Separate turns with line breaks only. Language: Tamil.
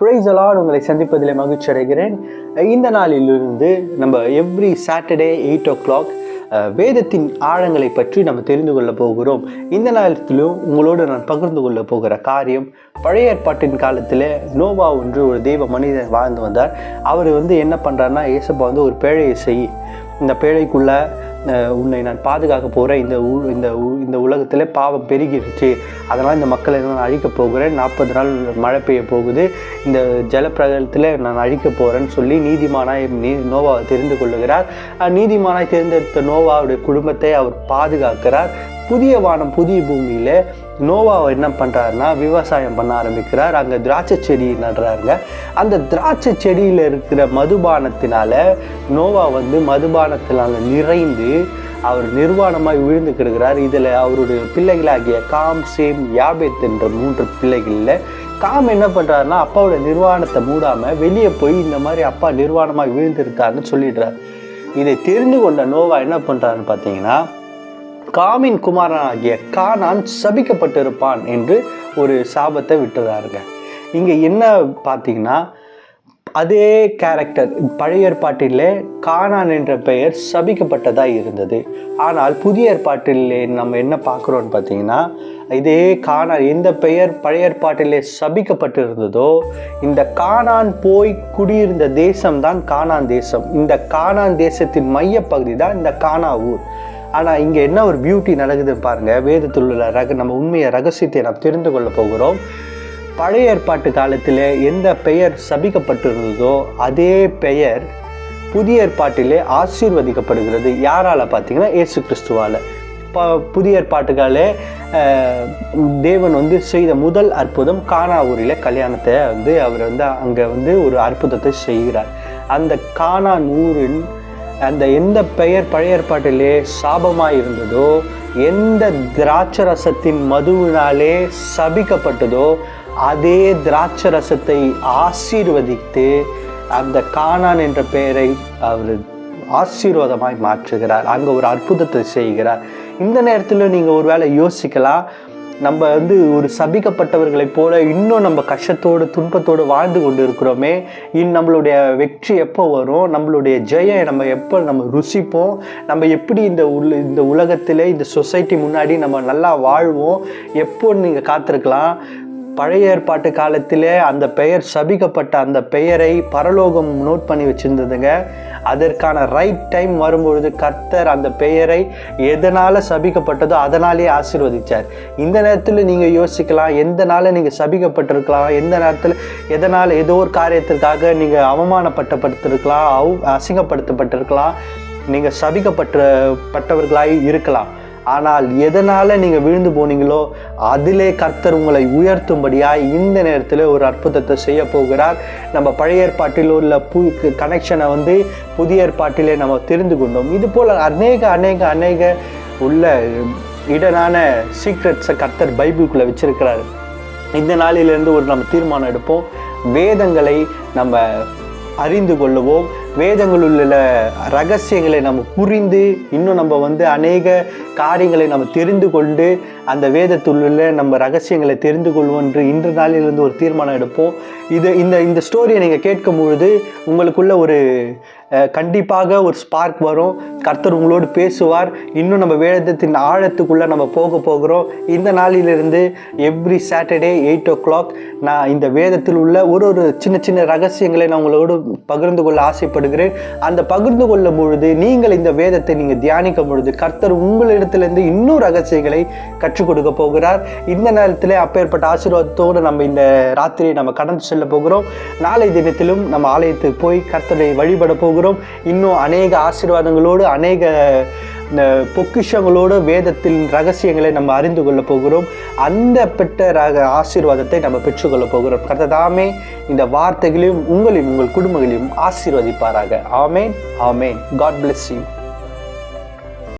பிரைசலால் உங்களை சந்திப்பதில் மகிழ்ச்சி அடைகிறேன். இந்த நாளிலிருந்து நம்ம every Saturday eight o'clock வேதத்தின் ஆழங்களை பற்றி நம்ம தெரிந்து கொள்ள போகிறோம். இந்த நேரத்திலும் உங்களோடு நான் பகிர்ந்து கொள்ள போகிற காரியம் பழைய ஏற்பாட்டின் காலத்தில் நோவா ஒன்று ஒரு தெய்வ மனிதன் வாழ்ந்து வந்தார். அவர் வந்து என்ன பண்ணுறாருன்னா ஏசப்பா வந்து ஒரு பேழையை செய். இந்த பேழைக்குள்ளே உன்னை நான் பாதுகாக்க போகிறேன் இந்த ஊ இந்த இந்த உலகத்தில் பாவம் பெருகிருச்சு. அதனால் இந்த மக்களை நான் அழிக்க போகிறேன். நாற்பது நாள் மழை பெய்ய போகுது. இந்த ஜலப்பிரகலத்தில் நான் அழிக்க போகிறேன்னு சொல்லி நீதிமானாய் நீ நோவாவை தெரிந்து கொள்ளுகிறார். நீதிமானாய் தேர்ந்தெடுத்த நோவாவுடைய குடும்பத்தை அவர் பாதுகாக்கிறார். புதிய வானம் புதிய பூமியில் நோவாவை என்ன பண்ணுறாருன்னா விவசாயம் பண்ண ஆரம்பிக்கிறார். அங்கே திராட்சை செடி நடுறாருங்க. அந்த திராட்சை செடியில் இருக்கிற மதுபானத்தினால நோவா வந்து மதுபானத்தினால் நிறைந்து அவர் நிர்வாணமாய் விழுந்து கிடக்கிறார். இதில் அவருடைய பிள்ளைகளாகிய காம் சேம் யாபேத் என்ற மூன்று பிள்ளைகளில் காம் என்ன பண்ணுறாருன்னா அப்பாவோட நிர்வாணத்தை மூடாமல் வெளியே போய் இந்த மாதிரி அப்பா நிர்வாணமாக விழுந்திருக்காருன்னு சொல்லிடுறார். இதை தெரிந்து கொண்ட நோவா என்ன பண்ணுறாருன்னு பார்த்தீங்கன்னா காமின் குமாரனாகிய கானான் சபிக்கப்பட்டிருப்பான் என்று ஒரு சாபத்தை விட்டுறாருங்க. இங்கே என்ன பார்த்தீங்கன்னா அதே கேரக்டர் பழைய ஏற்பாட்டிலே கானான் என்ற பெயர் சபிக்கப்பட்டதாக இருந்தது. ஆனால் புதிய ஏற்பாட்டிலே நம்ம என்ன பார்க்குறோன்னு பார்த்தீங்கன்னா இதே கானான் எந்த பெயர் பழைய ஏற்பாட்டிலே சபிக்கப்பட்டிருந்ததோ இந்த கானான் போய் குடியிருந்த தேசம்தான் கானான் தேசம். இந்த கானான் தேசத்தின் மையப்பகுதி தான் இந்த கானா ஊர். ஆனால் இங்கே என்ன ஒரு பியூட்டி நடக்குதுன்னு பாருங்கள் வேதத்தில் உள்ள ரக நம்ம உண்மையை ரகசியத்தை நாம் தெரிந்து கொள்ள போகிறோம். பழைய ஏற்பாட்டு காலத்தில் எந்த பெயர் சபிக்கப்பட்டிருந்ததோ அதே பெயர் புதிய ஏற்பாட்டிலே ஆசீர்வதிக்கப்படுகிறது. யாரால பார்த்தீங்கன்னா ஏசு கிறிஸ்துவால். ப புதிய ஏற்பாட்டுக்காலே தேவன் வந்து செய்த முதல் அற்புதம் கானா ஊரில் கல்யாணத்தை வந்து அவர் வந்து அங்கே வந்து ஒரு அற்புதத்தை செய்கிறார். அந்த கானா ஊரின் அந்த எந்த பெயர் பழைய ஏற்பாட்டிலே சாபமாக இருந்ததோ எந்த திராட்சரசத்தின் மதுவினாலே சபிக்கப்பட்டதோ அதே திராட்சரசத்தை ஆசீர்வதித்து அந்த கானான் என்ற பெயரை அவர் ஆசீர்வாதமாய் மாற்றுகிறார். அங்கே ஒரு அற்புதத்தை செய்கிறார். இந்த நேரத்தில் நீங்கள் ஒரு வேளை யோசிக்கலாம். நம்ம வந்து ஒரு சபிக்கப்பட்டவர்களைப் போல இன்னும் நம்ம கஷ்டத்தோடு துன்பத்தோடு வாழ்ந்து கொண்டு இருக்கிறோமே இன் நம்மளுடைய வெற்றி எப்போ வரும்? நம்மளுடைய ஜெயம் நம்ம எப்போ நம்ம ருசிப்போம்? நம்ம எப்படி இந்த உல இந்த உலகத்தில் இந்த சொசைட்டி முன்னாடி நம்ம நல்லா வாழ்வோம்? எப்போ நீங்கள் காத்திருக்கலாம். பழைய ஏற்பாட்டு காலத்திலே அந்த பெயர் சபிக்கப்பட்ட அந்த பெயரை பரலோகம் நோட் பண்ணி வச்சுருந்ததுங்க. அதற்கான ரைட் டைம் வரும்பொழுது கர்த்தர் அந்த பெயரை எதனால் சபிக்கப்பட்டதோ அதனாலேயே ஆசீர்வதித்தார் இந்த நேரத்தில் நீங்கள் யோசிக்கலாம் எந்த நாளில் நீங்கள் சபிக்கப்பட்டிருக்கலாம் எந்த நேரத்தில் எதனால் ஏதோ ஒரு காரியத்திற்காக நீங்கள் அவமானப்பட்டப்பட்டிருக்கலாம் அவ் அசிங்கப்படுத்தப்பட்டிருக்கலாம் நீங்கள் சபிக்கப்பட்ட பட்டவர்களாக இருக்கலாம். ஆனால் எதனால் நீங்கள் விழுந்து போனீங்களோ அதிலே கர்த்தர் உங்களை உயர்த்தும்படியாக இந்த நேரத்தில் ஒரு அற்புதத்தை செய்ய போகிறார். நம்ம பழைய ஏற்பாட்டில் உள்ள பு கனெக்ஷனை வந்து புதிய ஏற்பாட்டிலே நம்ம தெரிந்து கொண்டோம். இது போல் அநேக அநேக அநேக உள்ள இடனான சீக்ரெட்ஸை கர்த்தர் பைபிளுக்குள்ளே வச்சிருக்கிறாரு. இந்த நாளிலிருந்து ஒரு நம்ம தீர்மானம் எடுப்போம். வேதங்களை நம்ம அறிந்து கொள்ளுவோம். வேதங்களில் உள்ள ரகசியங்களை நம்ம புரிந்து இன்னும் நம்ம வந்து அநேக காரியங்களை நம்ம தெரிந்து கொண்டு அந்த வேதத்துள்ள நம்ம ரகசியங்களை தெரிந்து கொள்வோம் என்று இன்று நாளிலிருந்து ஒரு தீர்மானம் எடுப்போம். இது இந்த இந்த ஸ்டோரியை நீங்கள் கேட்கும் பொழுது உங்களுக்குள்ள ஒரு கண்டிப்பாக ஒரு ஸ்பார்க் வரும். கர்த்தர் உங்களோடு பேசுவார். இன்னும் நம்ம வேதத்தின் ஆழத்துக்குள்ளே நம்ம போக போகிறோம். இந்த நாளிலிருந்து every Saturday eight o'clock நான் இந்த வேதத்தில் உள்ள ஒரு ஒரு சின்ன சின்ன ரகசியங்களை நான் உங்களோடு பகிர்ந்து கொள்ள ஆசைப்படுகிறேன். அந்த பகிர்ந்து கொள்ளும் பொழுது நீங்கள் இந்த வேதத்தை நீங்கள் தியானிக்கும் பொழுது கர்த்தர் உங்களிடத்திலிருந்து இன்னும் ரகசியங்களை கற்றுக் கொடுக்க போகிறார். இந்த நேரத்தில் அப்பேற்பட்ட ஆசீர்வாதத்தோடு நம்ம இந்த ராத்திரியை நம்ம கடந்து செல்ல போகிறோம். நாளை தினத்திலும் நம்ம ஆலயத்துக்கு போய் கர்த்தரை வழிபட போகிறோம். இன்னும் அநேக ஆசீர்வாதங்களோடு அநேக இந்த பொக்கிஷங்களோடு வேதத்தின் ரகசியங்களை நம்ம அறிந்து கொள்ள போகிறோம். அந்த பெற்ற ரக ஆசீர்வாதத்தை நம்ம பெற்றுக்கொள்ள போகிறோம். கர்த்ததாமே இந்த வார்த்தைகளையும் உங்களையும் உங்கள் குடும்பங்களையும் ஆசீர்வதிப்பாராக. ஆமேன் ஆமேன். God bless you